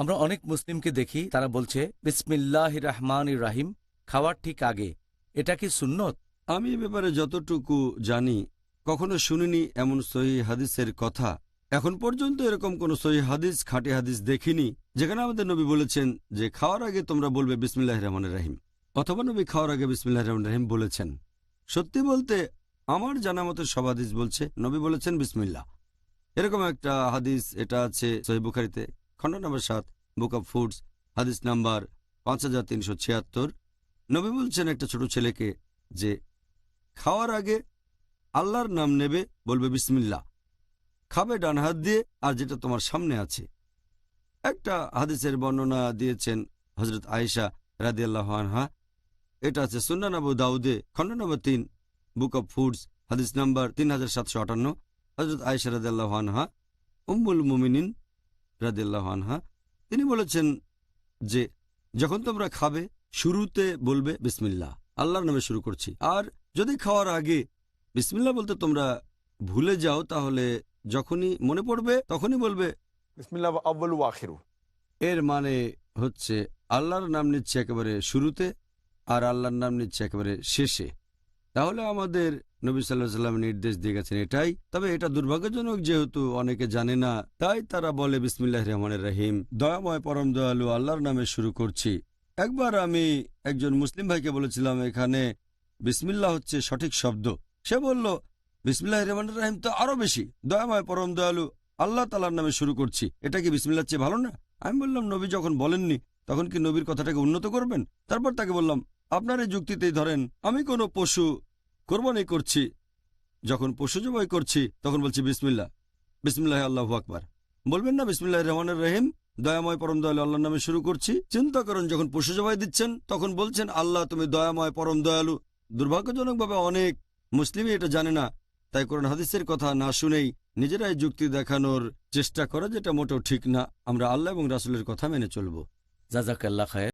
আমরা অনেক মুসলিমকে দেখি, তারা বলছে বিসমিল্লাহ রহমান রাহিম, খাওয়ার ঠিক আগে। এটা কি সুন্নত? আমি ব্যাপারে যতটুকু জানি, কখনো শুনিনি এমন সহি হাদিসের কথা। এখন পর্যন্ত এরকম কোন সহি হাদিস, খাঁটি হাদিস দেখিনি, যেখানে আমাদের নবী বলেছেন যে, খাওয়ার আগে তোমরা বলবে বিসমিল্লাহ রহমান রাহিম, অথবা নবী খাওয়ার আগে বিসমিল্লাহ রহমান রাহিম বলেছেন। সত্যি বলতে, আমার জানা মতো সব হাদিস বলছে, নবী বলেছেন বিসমিল্লাহ। এরকম একটা হাদিস এটা আছে সহি বুখারিতে। খণ্ড নম্বর সাত বুক অব ফুডস হাদিস নাম্বার পাঁচ হাজার তিনশো ছিয়াত্তর। নবী বলছেন একটা ছোট ছেলেকে যে, খাওয়ার আগে আল্লাহর নাম নেবে, বলবে বিসমিল্লা খাবে ডান হাত দিয়ে আর যেটা তোমার সামনে আছে। একটা হাদিসের বর্ণনা দিয়েছেন হজরত আয়েশা রাদিয়াল্লাহু আনহা। এটা আছে সুন্নান আবু দাউদে, খণ্ড নম্বর তিন বুক অব ফুডস হাদিস নাম্বার তিন হাজার সাতশো আটান্ন। হজরত আয়েশা রাদিয়াল্লাহু আনহা, উম্মুল মুমিনিন রাদিয়াল্লাহু আনহা তিনি বলেছেন যে যখন তোমরা খাবে শুরুতে বলবে বিসমিল্লাহ আল্লাহর নামে শুরু করছি। আর যদি খাওয়ার আগে বিসমিল্লাহ বলতে তোমরা ভুলে যাও তাহলে যখনই মনে পড়বে তখনই বলবে বিসমিল্লাহ আব্বাল আখিরু। এর মানে হচ্ছে আল্লাহর নাম নিচ্ছে একেবারে শুরুতে আর আল্লাহর নাম নিচ্ছে একেবারে শেষে। তাহলে আমাদের নবী সাল্লাহ সাল্লাম নির্দেশ দিয়ে গেছেন এটাই। তবে এটা দুর্ভাগ্যজনক যেহেতু অনেকে জানে না, তাই তারা বলে বিসমিল্লাহ রহমানের রহিম, দয়াময় পরম দয়ালু আল্লাহর নামে শুরু করছি। একবার আমি একজন মুসলিম ভাইকে বলেছিলাম এখানে, বিসমিল্লাহ হচ্ছে সঠিক শব্দ। সে বলল বিসমিল্লাহ রহমান রাহিম তো আরও বেশি, দয়াময় পরম দয়ালু আল্লাহ তালার নামে শুরু করছি। এটা কি বিসমিল্লার চেয়ে ভালো না? আমি বললাম, নবী যখন বলেননি, তখন কি নবীর কথাটাকে উন্নত করবেন? তারপর তাকে বললাম, আপনার এই যুক্তিতেই ধরেন, আমি কোনো পশু কোরবানি করছি। যখন পশু জবাই করছি, তখন বলছি বিসমিল্লা বিসমিল্লাহ আল্লাহ আকবার। বলবেন না বিসমিল্লাহ রহমানের রহিম। দয়াময় পরম দয়ালু আল্লাহর নামে শুরু করছি। চিন্তা করুন, যখন পশু জবাই দিচ্ছেন, তখন বলছেন, আল্লাহ, তুমি দয়াময় পরম দয়ালু। দুর্ভাগ্যজনকভাবে অনেক মুসলিমই এটা জানে না। তাই কোরআন হাদিসের কথা না শুনেই নিজেরাই যুক্তি দেখানোর চেষ্টা করা যেটা মোটেও ঠিক না। আমরা আল্লাহ এবং রাসুলের কথা মেনে চলব। জাজাকাল্লা খায়ের।